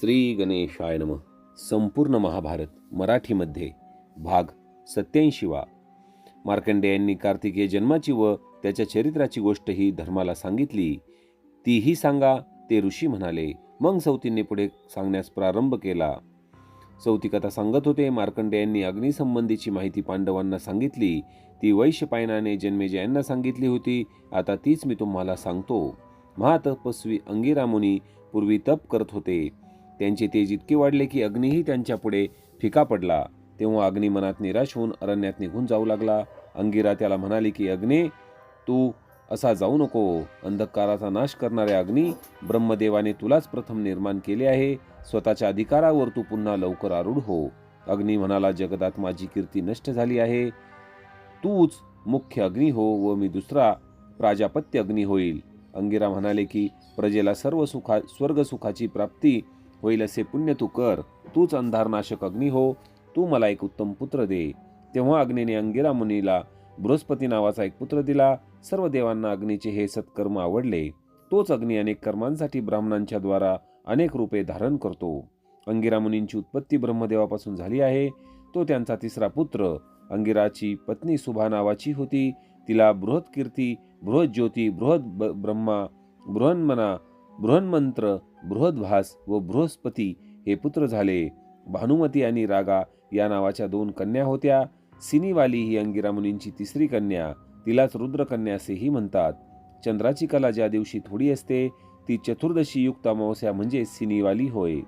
श्री गणेशाय नम. संपूर्ण महाभारत मराठीमध्ये भाग सत्याऐंशीवा मार्कंडे यांनी कार्तिकेय जन्माची व त्याच्या चरित्राची गोष्ट ही धर्माला सांगितली. तीही सांगा ते ऋषी म्हणाले. मग सौतींनी पुढे सांगण्यास प्रारंभ केला. सौती कथा सांगत होते. मार्कंडे यांनी अग्निसंबंधीची माहिती पांडवांना सांगितली. ती वैश्यपायनाने जन्मेजय यांना सांगितली होती. आता तीच मी तुम्हाला सांगतो. महातपस्वी अंगिरामुनी पूर्वी तप करत होते. त्यांचे तेज इतके वाढले की अग्नीही त्यांच्या पुढे फिका पडला. तेव्हा अग्नी मनात निराश होऊन अरण्यात निघून जाऊ लागला. अंगिरा त्याला म्हणाली की अग्ने तू असा जाऊ नको. अंधकाराचा नाश करणाऱ्या अग्नी ब्रह्मदेवाने तुलाच प्रथम निर्माण केले आहे. स्वतःच्या अधिकारावर तू पुन्हा लवकर आरूढ हो. अग्नी म्हणाला जगदात माझी कीर्ती नष्ट झाली आहे. तूच मुख्य अग्नी हो व मी दुसरा प्राजापत्य अग्नी होईल. अंगिरा म्हणाले की प्रजेला सर्व सुखा स्वर्गसुखाची प्राप्ती होईल असे पुण्य तू कर. तूच अंधारनाशक अग्नी हो. तू मला एक उत्तम पुत्र दे. तेव्हा अग्नीने अंगिरा मुनीला बृहस्पती नावाचा एक पुत्र दिला. सर्व देवांना अग्नीचे हे सत्कर्म आवडले. तोच अग्नी अनेक कर्मांसाठी ब्राह्मणांच्या द्वारा अनेक रूपे धारण करतो. अंगिरा मुनींची उत्पत्ती ब्रह्मदेवापासून झाली आहे. तो त्यांचा तिसरा पुत्र अंगिराची पत्नी सुभा नावाची होती. तिला बृहत कीर्ती बृहत ज्योती बृहत ब- ब्रह्मा बृहन्मना बृहन्मंत्र बृहद्भास व बृहस्पती हे पुत्र झाले. भानुमती आणि रागा या नावाच्या दोन कन्या होत्या. सिनीवाली ही अंगिरा मुनींची तिसरी कन्या तिलाच रुद्रकन्या असेही म्हणतात. चंद्राची कला ज्या दिवशी थोडी असते ती चतुर्दशी युक्त अमावस्या म्हणजे सिनीवाली होय.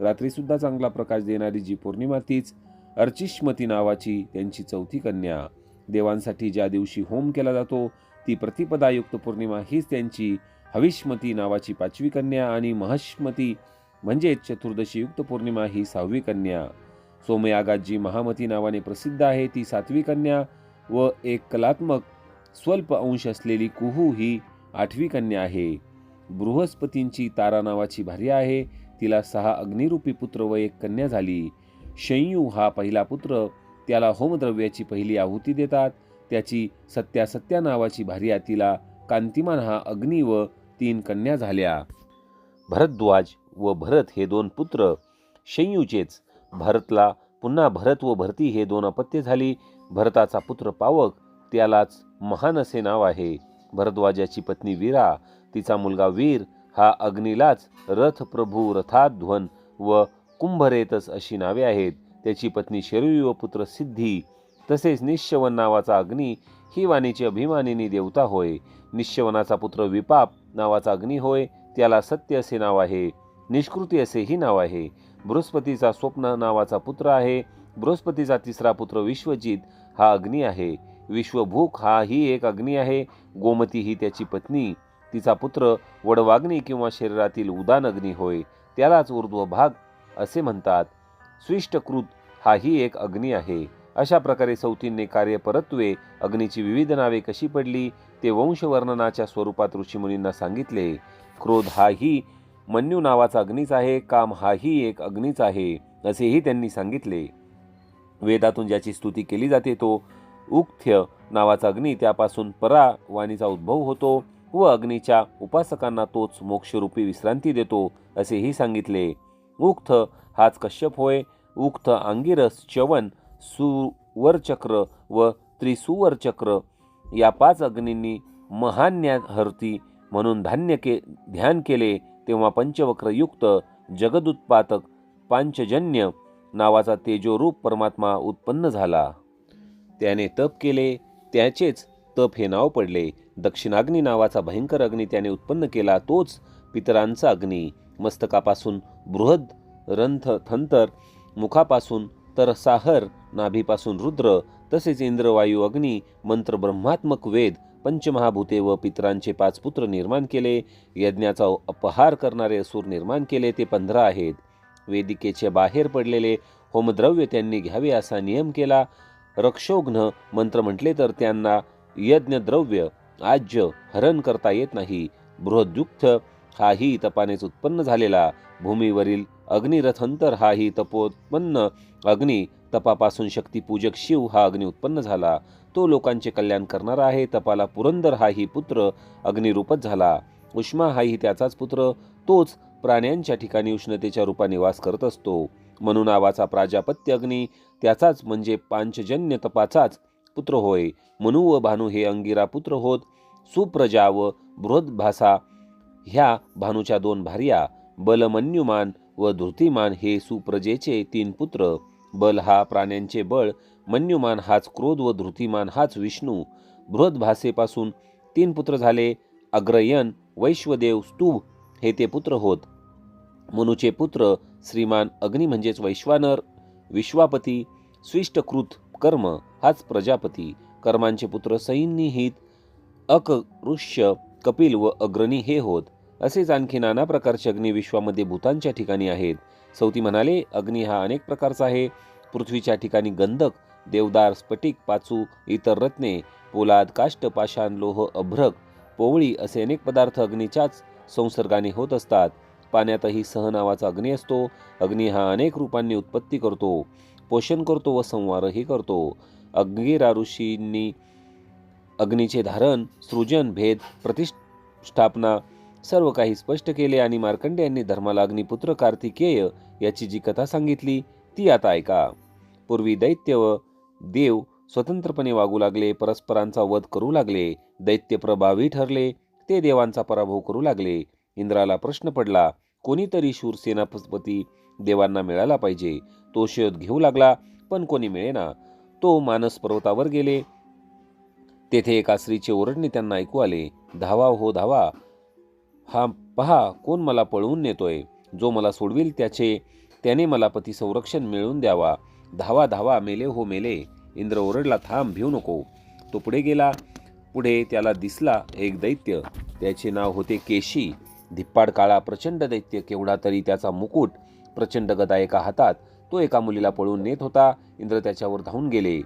रात्रीसुद्धा चांगला प्रकाश देणारी जी पौर्णिमा तीच अर्चिष्मती नावाची त्यांची चौथी कन्या. देवांसाठी ज्या दिवशी होम केला जातो ती प्रतिपदायुक्त पौर्णिमा हीच त्यांची हविष्मती नावाची पाचवी कन्या आणि महष्मती म्हणजेच चतुर्दशी युक्त पौर्णिमा ही सहावी कन्या. सोमयागात जी महामती नावाने प्रसिद्ध आहे. ती सातवी कन्या व एक कलात्मक स्वल्प अंश असलेली कुहू ही आठवी कन्या आहे. बृहस्पतींची तारा नावाची भार्या आहे. तिला सहा अग्निरूपी पुत्र व एक कन्या झाली. शंयू हा पहिला पुत्र. त्याला होमद्रव्याची पहिली आहुती देतात. त्याची सत्यासत्या नावाची भार्या तिला कांतिमान हा अग्नी व तीन कन्या झाल्या. भरद्वाज व भरत हे दोन पुत्र शयूचेच. भरतला पुन्हा भरत व भरती हे दोन अपत्य झाली. भरताचा पुत्र पावक त्यालाच महान असे नाव आहे. भरद्वाजाची पत्नी वीरा तिचा मुलगा वीर हा अग्नीलाच रथ प्रभू रथाध्वन व कुंभरेतस अशी नावे आहेत. त्याची पत्नी शरयू व पुत्र सिद्धी तसेच निश्चवन नावाचा अग्नी ही वाणीची अभिमानिनी देवता होय. निश्चवनाचा पुत्र विपाप नावाचा अग्नी होय त्याला सत्य असे नाव आहे निष्कृती असेही नाव आहे. बृहस्पतीचा स्वप्न नावाचा पुत्र आहे बृहस्पतीचा तिसरा पुत्र विश्वजित हा अग्नी आहे. विश्वभूक हा ही एक अग्नी आहे गोमती ही त्याची पत्नी. तिचा पुत्र वडवाग्नी किंवा शरीरातील उदान अग्नी होय त्यालाच ऊर्ध्व भाग असे म्हणतात. स्विष्टकृत हाही एक अग्नी आहे. अशा प्रकारे सौतींनी कार्यपरत्वे अग्नीची विविध नावे कशी पडली ते वंशवर्णनाच्या स्वरूपात ऋषीमुनींना सांगितले क्रोध हाही मन्यू नावाचा अग्नीच आहे काम हाही एक अग्नीच आहे असेही त्यांनी सांगितले. वेदातून ज्याची स्तुती केली जाते तो उक्थ्य नावाचा अग्नी त्यापासून परा वाणीचा उद्भव होतो व अग्नीच्या उपासकांना तोच मोक्षरूपी विश्रांती देतो असेही सांगितले. उक्थ हाच कश्यप होय उक्थ अंगिरस च्यवन सुवरचक्र व त्रिसुवरचक्र. या पाच अग्नींनी महान्याहर्ती म्हणून धान्य के ध्यान केले तेव्हा पंचवक्रयुक्त जगदुत्पादक पांचजन्य नावाचा तेजोरूप परमात्मा उत्पन्न झाला. त्याने तप केले त्याचेच तप हे नाव पडले. दक्षिणाग्नी नावाचा भयंकर अग्नी त्याने उत्पन्न केला तोच पितरांचा अग्नी. मस्तकापासून बृहद रंथ थंतर मुखापासून तर साहर नाभीपासून रुद्र तसेच इंद्रवायू अग्नी मंत्र ब्रह्मात्मक वेद पंचमहाभूते व पितरांचे पाच पुत्र निर्माण केले. यज्ञाचा अपहार करणारे असुर निर्माण केले ते पंधरा आहेत. वेदिकेचे बाहेर पडलेले होमद्रव्य त्यांनी घ्यावे असा नियम केला. रक्षोघ्न मंत्र म्हटले तर त्यांना यज्ञद्रव्य आज्य हरण करता येत नाही. बृहद्युक्त हाही तपानेच उत्पन्न झालेला. भूमीवरील अग्निरथंतर हाही तपोत्पन्न. अग्नी तपापासून शक्तिपूजक शिव हा अग्नी उत्पन्न झाला. तो लोकांचे कल्याण करणारा आहे. तपाला पुरंदर हाही पुत्र अग्निरूपच झाला. उष्मा हाही त्याचाच पुत्र. तोच प्राण्यांच्या ठिकाणी उष्णतेच्या रूपाने वास करत असतो. म्हणून नावाचा प्राजापत्य अग्नी त्याचाच म्हणजे पांचजन्य तपाचाच पुत्र होय. मनु व भानू हे अंगिरा पुत्र होत. सुप्रजा व बृहद्भासा ह्या भानूच्या दोन भार्या बलमन्युमान व धृतिमान हे सुप्रजेचे तीन पुत्र. बल हा प्राण्यांचे बळ मन्युमान हाच क्रोध व धृतिमान हाच विष्णू. बृहद्भासेपासून तीन पुत्र झाले अग्रयन वैश्वदेव स्तुभ हे ते पुत्र होत. मनुचे पुत्र श्रीमान अग्नी म्हणजेच वैश्वानर विश्वापती स्विष्टकृत कर्म हाच प्रजापती. कर्मांचे पुत्र सैन्यहित अकृष्य कपिल व अग्रणी हे होत. असेच आणखी नाना प्रकारचे अग्नी विश्वामध्ये भूतांच्या ठिकाणी आहेत. सौती म्हणाले अग्नी हा अनेक प्रकारचा आहे. पृथ्वीच्या ठिकाणी गंधक देवदार स्फटिक पाचू इतर रत्ने पोलाद काष्ट पाषाण लोह अभ्रक पोवळी असे अनेक पदार्थ अग्नीच्याच संसर्गाने होत असतात. पाण्यातही सह नावाचा अग्नी असतो. अग्नी हा अनेक रूपांनी उत्पत्ती करतो. पोषण करतो व संवारही करतो. अग्निरा ऋषींनी अग्नीचे धारण सृजन भेद प्रतिष्ठापना सर्व काही स्पष्ट केले आणि मार्कंडे यांनी धर्माला अग्निपुत्र कार्तिकेय याची जी कथा सांगितली ती आता ऐका. पूर्वी दैत्य व देव स्वतंत्रपणे वागू लागले परस्परांचा वध करू लागले दैत्य प्रभावी ठरले ते देवांचा पराभव करू लागले. इंद्राला प्रश्न पडला कोणीतरी शूर सेनापती देवांना मिळाला पाहिजे तो शोध घेऊ लागला पण कोणी मिळेना. तो मानस पर्वतावर गेले तेथे एका स्त्रीचे ओरडणे त्यांना ऐकू आले. धावा हो धावा. हा पहा कोण मला पळवून नेतोय? जो मला सोडविल त्याचे त्याने मला पती संरक्षण मिळवून द्यावा. धावा धावा मेले हो मेले. इंद्र ओरडला थांब भिऊ नको. तो पुढे गेला. पुढे त्याला दिसला एक दैत्य. त्याचे नाव होते केशी. धिप्पाड काळा प्रचंड दैत्य. केवढा तरी त्याचा मुकुट प्रचंड गदा एका हातात. तो एका मुलीला पळून नेत होता. इंद्र त्याच्यावर धावून गेले.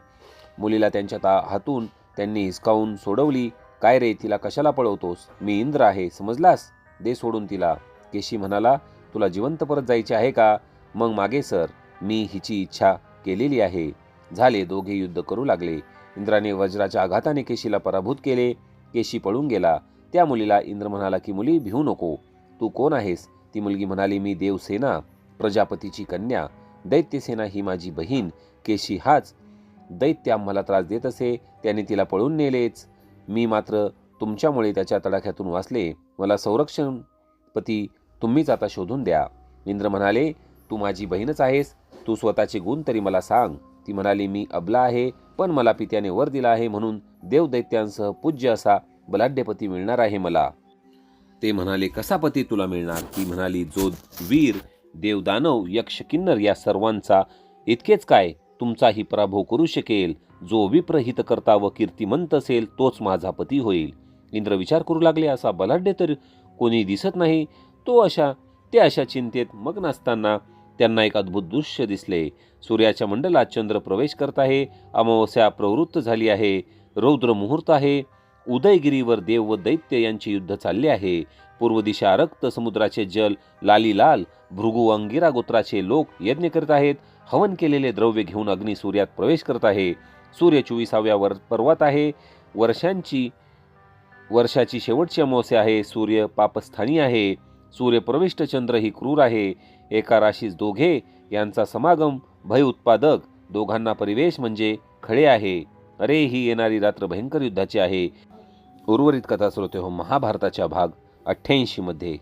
मुलीला त्यांच्या ता हातून त्यांनी हिसकावून सोडवली काय रे तिला कशाला पळवतोस? मी इंद्र आहे समजलास? दे सोडून तिला. केशी म्हणाला तुला जिवंत परत जायचे आहे का? मग मागे सर. मी हिची इच्छा केलेली आहे. झाले दोघे युद्ध करू लागले. इंद्राने वज्राच्या आघाताने केशीला पराभूत केले. केशी पळून गेला. त्या मुलीला इंद्र म्हणाला की मुली भिवू नको. तू कोण आहेस? ती मुलगी म्हणाली मी देवसेना प्रजापतीची कन्या. दैत्यसेना ही माझी बहीण. केशी हाच दैत्य आम्हाला त्रास देत असे त्याने तिला पळून नेलेच. मी मात्र तुमच्यामुळे त्याच्या तडाख्यातून वाचले. मला संरक्षणपती तुम्हीच आता शोधून द्या. इंद्र म्हणाले तू माझी बहीणच आहेस. तू स्वतःचे गुण तरी मला सांग. ती म्हणाली मी अबला आहे पण मला पित्याने वर दिला आहे म्हणून देवदैत्यांसह पूज्य असा बलाढ्यपती मिळणार आहे मला. ते म्हणाले कसा पती तुला मिळणार? ती म्हणाली जो वीर देवदानव यक्ष किन्नर या सर्वांचा इतकेच काय? तुमचाही पराभव करू शकेल. जो विप्रहित करता व कीर्तिमंत असेल तोच माझा पती होईल. इंद्र विचार करू लागले असा बलाढ्य तर कोणी दिसत नाही. तो अशा ते अशा चिंतेत मग्न असताना त्यांना एक अद्भुत दृश्य दिसले. सूर्याच्या मंडलात चंद्र प्रवेश करत आहे. अमावस्या प्रवृत्त झाली आहे. रौद्र मुहूर्त आहे. उदयगिरीवर देव व दैत्य यांचे युद्ध चालले आहे. पूर्व दिशा रक्त समुद्राचे जल लाली लाल भृगु अंगिरा गोत्राचे लोक यज्ञ करत आहेत. हवन केलेले द्रव्य घेऊन अग्नी सूर्यात प्रवेश करत आहे. सूर्य चोवीसाव्या वर पर्वत आहे. वर्षांची वर्षाची शेवटची अमावस्या आहे. सूर्य पापस्थानी आहे. सूर्य प्रविष्ट चंद्र ही क्रूर आहे. एका राशीस दोघे यांचा समागम भय उत्पादक दोघांना परिवेश म्हणजे खळे आहे. अरे ही येणारी रात्र भयंकर युद्धाची आहे. उर्वरित कथा श्रोते हो महाभारताच्या भाग अठ्ठ्याऐंशी मध्ये.